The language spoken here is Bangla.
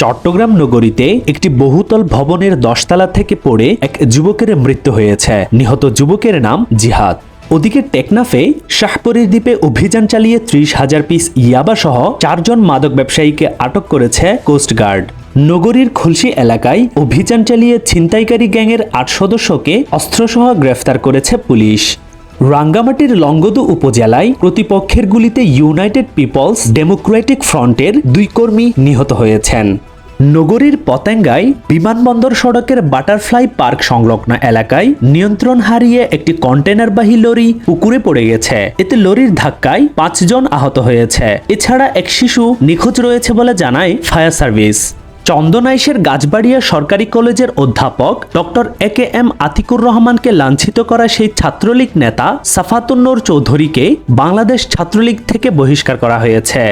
চট্টগ্রাম নগরীতে একটি বহুতল ভবনের দশতলা থেকে পড়ে এক যুবকের মৃত্যু হয়েছে। নিহত যুবকের নাম জিহাদ। ওদিকে টেকনাফে শাহপরীর দ্বীপে অভিযান চালিয়ে ত্রিশ হাজার পিস ইয়াবা সহ চারজন মাদক ব্যবসায়ীকে আটক করেছে কোস্টগার্ড নগরীর খুলশি এলাকায় অভিযান চালিয়ে ছিনতাইকারী গ্যাংয়ের আট সদস্যকে অস্ত্রসহ গ্রেফতার করেছে পুলিশ। রাঙ্গামাটির লঙ্গদু উপজেলায় প্রতিপক্ষের গুলিতে ইউনাইটেড পিপলস ডেমোক্রেটিক ফ্রন্টের দুই কর্মী নিহত হয়েছেন। নগরীর পতেঙ্গায় বিমানবন্দর সড়কের বাটারফ্লাই পার্ক সংলগ্ন এলাকায় নিয়ন্ত্রণ হারিয়ে একটি কন্টেনারবাহী লরি পুকুরে পড়ে গেছে। এতে লরির ধাক্কায় পাঁচজন আহত হয়েছে। এছাড়া এক শিশু নিখোঁজ রয়েছে বলে জানায় ফায়ার সার্ভিস। চন্দনাইশের গাছবাড়িয়া সরকারি কলেজের অধ্যাপক doctor A K M Atikur রহমানকে লাঞ্ছিত করা সেই ছাত্রলীগ নেতা সাফাতুন্নর চৌধুরীকে বাংলাদেশ ছাত্রলীগ থেকে বহিষ্কার করা হয়েছে।